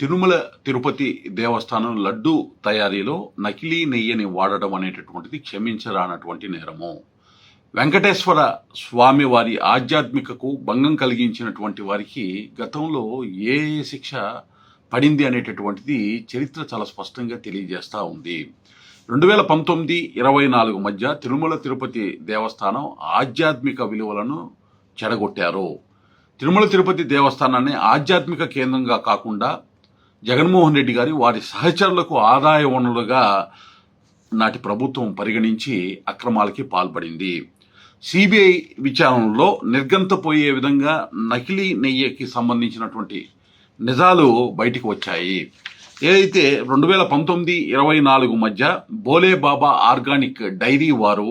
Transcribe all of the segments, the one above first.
తిరుమల తిరుపతి దేవస్థానం లడ్డు తయారీలో నకిలీ నెయ్యిని వాడడం అనేటటువంటిది క్షమించరానటువంటి నేరము. వెంకటేశ్వర స్వామి వారి ఆధ్యాత్మికకు భంగం కలిగించినటువంటి వారికి గతంలో ఏ ఏ శిక్ష పడింది అనేటటువంటిది చరిత్ర చాలా స్పష్టంగా తెలియజేస్తూ ఉంది. రెండు వేల పంతొమ్మిది ఇరవై నాలుగు మధ్య తిరుమల తిరుపతి దేవస్థానం ఆధ్యాత్మిక విలువలను చెడగొట్టారు. తిరుమల తిరుపతి దేవస్థానాన్ని ఆధ్యాత్మిక కేంద్రంగా కాకుండా జగన్మోహన్ రెడ్డి గారి వారి సహచరులకు ఆదాయ వనరులుగా నాటి ప్రభుత్వం పరిగణించి అక్రమాలకి పాల్పడింది. సిబిఐ విచారణలో నిర్గంతపోయే విధంగా నకిలీ నెయ్యికి సంబంధించినటువంటి నిజాలు బయటికి వచ్చాయి. ఏదైతే రెండు వేల పంతొమ్మిది ఇరవై నాలుగు మధ్య బోలే బాబా ఆర్గానిక్ డైరీ వారు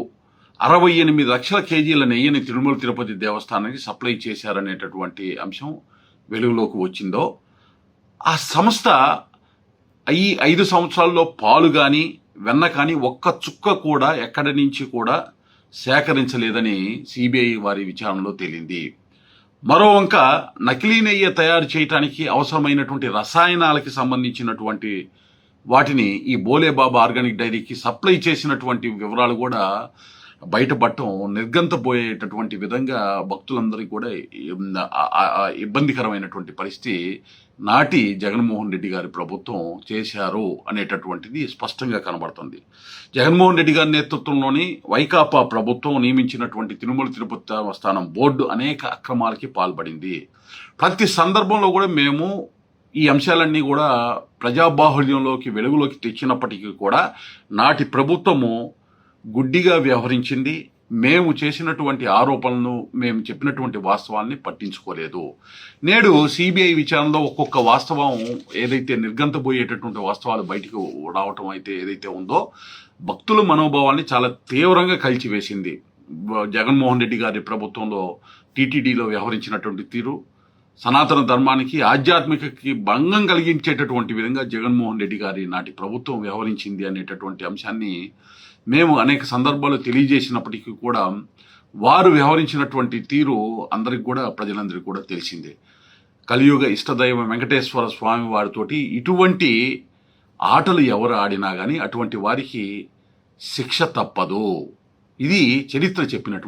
అరవై ఎనిమిది లక్షల కేజీల నెయ్యిని తిరుమల తిరుపతి దేవస్థానానికి సప్లై చేశారనేటటువంటి అంశం వెలుగులోకి వచ్చిందో ఆ సంస్థ ఈ ఐదు సంవత్సరాల్లో పాలు కానీ వెన్న కానీ ఒక్క చుక్క కూడా ఎక్కడి నుంచి కూడా సేకరించలేదని సిబిఐ వారి విచారణలో తేలింది. మరో వంక నకిలీ నెయ్యి తయారు చేయడానికి అవసరమైనటువంటి రసాయనాలకి సంబంధించినటువంటి వాటిని ఈ బోలేబాబా ఆర్గానిక్ డైరీకి సప్లై చేసినటువంటి వివరాలు కూడా బయటపడటం నిర్గంతపోయేటటువంటి విధంగా భక్తులందరికీ కూడా ఇబ్బందికరమైనటువంటి పరిస్థితి నాటి జగన్మోహన్ రెడ్డి గారి ప్రభుత్వం చేశారు అనేటటువంటిది స్పష్టంగా కనబడుతుంది. జగన్మోహన్ రెడ్డి గారి నేతృత్వంలోని వైకాపా ప్రభుత్వం నియమించినటువంటి తిరుమల తిరుపతి దేవస్థానం బోర్డు అనేక అక్రమాలకి పాల్పడింది. ప్రతి సందర్భంలో కూడా మేము ఈ అంశాలన్నీ కూడా ప్రజాబాహుళ్యంలోకి వెలుగులోకి తెచ్చినప్పటికీ కూడా నాటి ప్రభుత్వము గుడ్డిగా వ్యవహరించింది. మేము చేసినటువంటి ఆరోపణలను మేము చెప్పినటువంటి వాస్తవాల్ని పట్టించుకోలేదు. నేడు సిబిఐ విచారణలో ఒక్కొక్క వాస్తవం ఏదైతే నిర్గంతపోయేటటువంటి వాస్తవాలు బయటకు రావటం అయితే ఏదైతే ఉందో భక్తుల మనోభావాల్ని చాలా తీవ్రంగా కలిచివేసింది. జగన్మోహన్ రెడ్డి గారి ప్రభుత్వంలో టీటీడీలో వ్యవహరించినటువంటి తీరు సనాతన ధర్మానికి ఆధ్యాత్మికకి భంగం కలిగించేటటువంటి విధంగా జగన్మోహన్ రెడ్డి గారి నాటి ప్రభుత్వం వ్యవహరించింది అనేటటువంటి అంశాన్ని మేము అనేక సందర్భాల్లో తెలియజేసినప్పటికీ కూడా వారు వ్యవహరించినటువంటి తీరు అందరికి కూడా ప్రజలందరికీ కూడా తెలిసిందే. కలియుగ ఇష్టదైవం వెంకటేశ్వర స్వామి వారితోటి ఇటువంటి ఆటలు ఎవరు ఆడినా కానీ అటువంటి వారికి శిక్ష తప్పదు. ఇది చరిత్ర చెప్పినట్టు